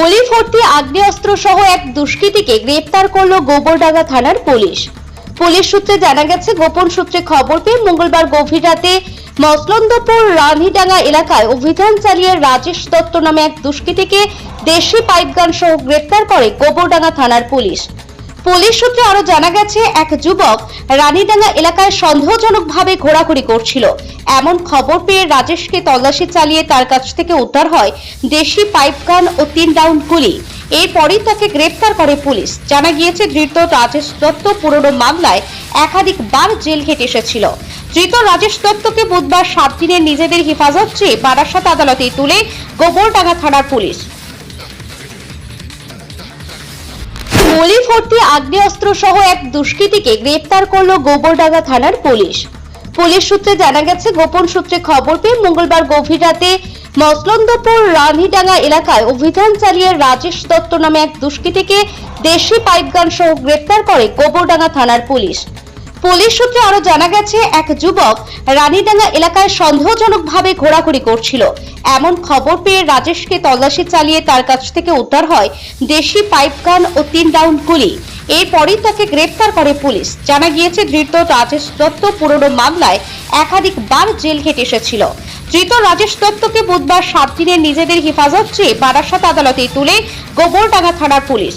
গলি ভর্তি আগ্নেয়াস্ত্র সহ এক দুষ্কৃতীকে গ্রেপ্তার করল গোবরডাঙ্গা থানার পুলিশ। পুলিশ সূত্রে জানা গেছে, গোপন সূত্রে খবর পেয়ে মঙ্গলবার গভীর রাতে মসলন্দপুর রানীডাঙ্গা এলাকায় অভিযান চালিয়ে রাজেশ দত্ত নামে এক দুষ্কৃতীকে দেশি পাইপগান সহ গ্রেপ্তার করে গোবরডাঙ্গা থানার পুলিশ। পুলিশ সূত্রে আরও জানা গেছে, এক যুবক রানীডাঙ্গা এলাকায় সন্দেহজনকভাবে ঘোরাঘুরি করছিল। এমন খবর পেয়ে রাজেশকে তল্লাশি চালিয়ে তার কাছ থেকে উদ্ধার হয় দেশি পাইপগান ও তিন রাউন্ড গুলি। এরপরই তাকে গ্রেপ্তার করে পুলিশ। জানা গিয়েছে, ধৃত রাজেশ দত্ত পুরনো মামলায় একাধিকবার জেল খেটে এসেছিল। ধৃত রাজেশ দত্তকে বুধবার সাত দিনের নিজেদের হেফাজত চেয়ে বারাসাত আদালতে তুলে গোবরডাঙ্গা থানার পুলিশ। গলি ভর্তি আগ্নেয়াস্ত্র সহ এক দুষ্কৃতীকে গ্রেপ্তার করল গোবরডাঙ্গা থানার পুলিশ। পুলিশ সূত্রে জানা গেছে, গোপন সূত্রে খবর পেয়ে মঙ্গলবার গভীর রাতে মসলন্দপুর রানীডাঙ্গা এলাকায় অভিযান চালিয়ে রাজেশ দত্ত নামে এক দুষ্কৃতীকে দেশি পাইপগান সহ গ্রেপ্তার করে গোবরডাঙ্গা থানার পুলিশ। পুলিশ সূত্রে আরও জানা গেছে, এক যুবক রানীডাঙ্গা এলাকায় সন্দেহজনকভাবে ঘোরাঘুরি করছিল। এমন খবর পেয়ে রাজেশকে তল্লাশি চালিয়ে তার কাছ থেকে উদ্ধার হয় দেশি পাইপগান ও তিন রাউন্ড গুলি। এরপরই তাকে গ্রেপ্তার করে পুলিশ। জানা গিয়েছে, ধৃত রাজেশ দত্ত পুরনো মামলায় একাধিকবার জেল খেটে এসেছিল। ধৃত রাজেশ দত্তকে বুধবার সাত দিনের নিজেদের হেফাজত চেয়ে বারাসাত আদালতে তুলে গোবরডাঙ্গা থানার পুলিশ।